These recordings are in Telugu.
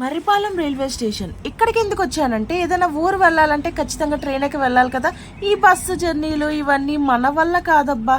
Marripalem railway station. ఇక్కడికి ఎందుకు వచ్చానంటే ఏదైనా ఊరు వెళ్ళాలంటే ఖచ్చితంగా ట్రైన్కి వెళ్ళాలి కదా. ఈ బస్సు జర్నీలు ఇవన్నీ మన వల్ల కాదబ్బా.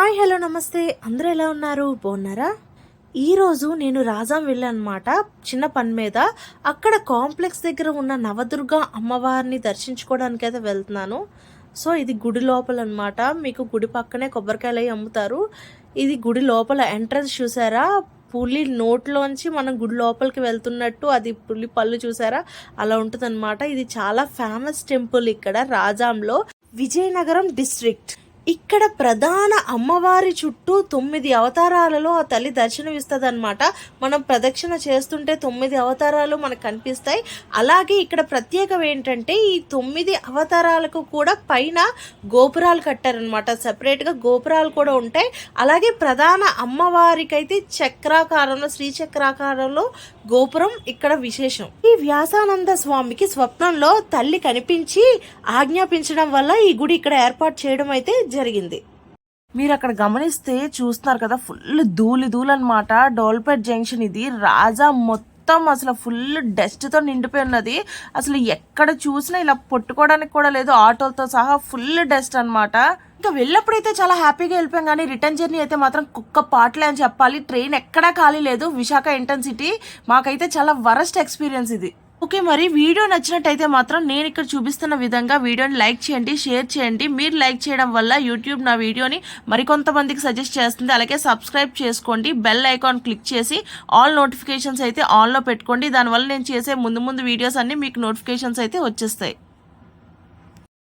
హాయ్ హలో నమస్తే. అందరూ ఎలా ఉన్నారు? బాగున్నారా? ఈరోజు నేను రాజాం వెళ్ళానమాట చిన్న పని మీద. అక్కడ కాంప్లెక్స్ దగ్గర ఉన్న నవదుర్గ అమ్మవారిని దర్శించుకోవడానికి అయితే వెళ్తున్నాను. సో ఇది గుడి లోపల అనమాట మీకు గుడి పక్కనే కొబ్బరికాయలు అవి అమ్ముతారు. ఇది గుడి లోపల ఎంట్రన్స్ చూసారా? పులి నోట్లోంచి మనం గుడి లోపలికి వెళ్తున్నట్టు అది పులి పళ్ళు చూసారా? అలా ఉంటుందన్నమాట. ఇది చాలా ఫేమస్ టెంపుల్ ఇక్కడ రాజాంలో. విజయనగరం డిస్ట్రిక్ట్. ఇక్కడ ప్రధాన అమ్మవారి చుట్టూ తొమ్మిది అవతారాలలో ఆ తల్లి దర్శనమిస్తుంది అనమాట మనం ప్రదక్షిణ చేస్తుంటే తొమ్మిది అవతారాలు మనకు కనిపిస్తాయి. అలాగే ఇక్కడ ప్రత్యేకం ఏంటంటే ఈ తొమ్మిది అవతారాలకు కూడా పైన గోపురాలు కట్టారనమాట సపరేట్గా గోపురాలు కూడా ఉంటాయి. అలాగే ప్రధాన అమ్మవారికైతే చక్రాకారంలో శ్రీ చక్రాకారంలో గోపురం ఇక్కడ విశేషం. ఈ వ్యాసానంద స్వామికి స్వప్నంలో తల్లి కనిపించి ఆజ్ఞాపించడం వల్ల ఈ గుడి ఇక్కడ ఏర్పాటు చేయడం అయితే జరిగింది. మీరు అక్కడ గమనిస్తే చూస్తున్నారు కదా ఫుల్ ధూళి ధూళి అనమాట డోల్పేట్ జంక్షన్ ఇది. రాజా మొత్తం అసలు ఫుల్ డస్ట్తో నిండిపోయి ఉన్నది. అసలు ఎక్కడ చూసినా ఇలా పట్టుకోవడానికి కూడా లేదు. ఆటోలతో సహా ఫుల్ డస్ట్ అన్నమాట. ఇంకా వెళ్ళినప్పుడైతే చాలా హ్యాపీగా వెళ్ళిపోయాం కానీ రిటర్న్ జర్నీ అయితే మాత్రం కుక్క పాటలే అని చెప్పాలి. ట్రైన్ ఎక్కడా ఖాళీ లేదు. విశాఖ ఇంటర్సిటీ మాకైతే చాలా వరస్ట్ ఎక్స్పీరియన్స్ ఇది. ఓకే మరి వీడియో నచ్చినట్టయితే మాత్రం నేను ఇక్కడ చూపిస్తున్న విధంగా వీడియోని లైక్ చేయండి షేర్ చేయండి. మీరు లైక్ చేయడం వల్ల యూట్యూబ్ నా వీడియోని మరికొంతమందికి సజెస్ట్ చేస్తుంది. అలాగే సబ్స్క్రైబ్ చేసుకోండి. బెల్ ఐకాన్ క్లిక్ చేసి ఆల్ నోటిఫికేషన్స్ అయితే ఆన్లో పెట్టుకోండి. దానివల్ల నేను చేసే ముందు ముందు వీడియోస్ అన్నీ మీకు నోటిఫికేషన్స్ అయితే వచ్చేస్తాయి.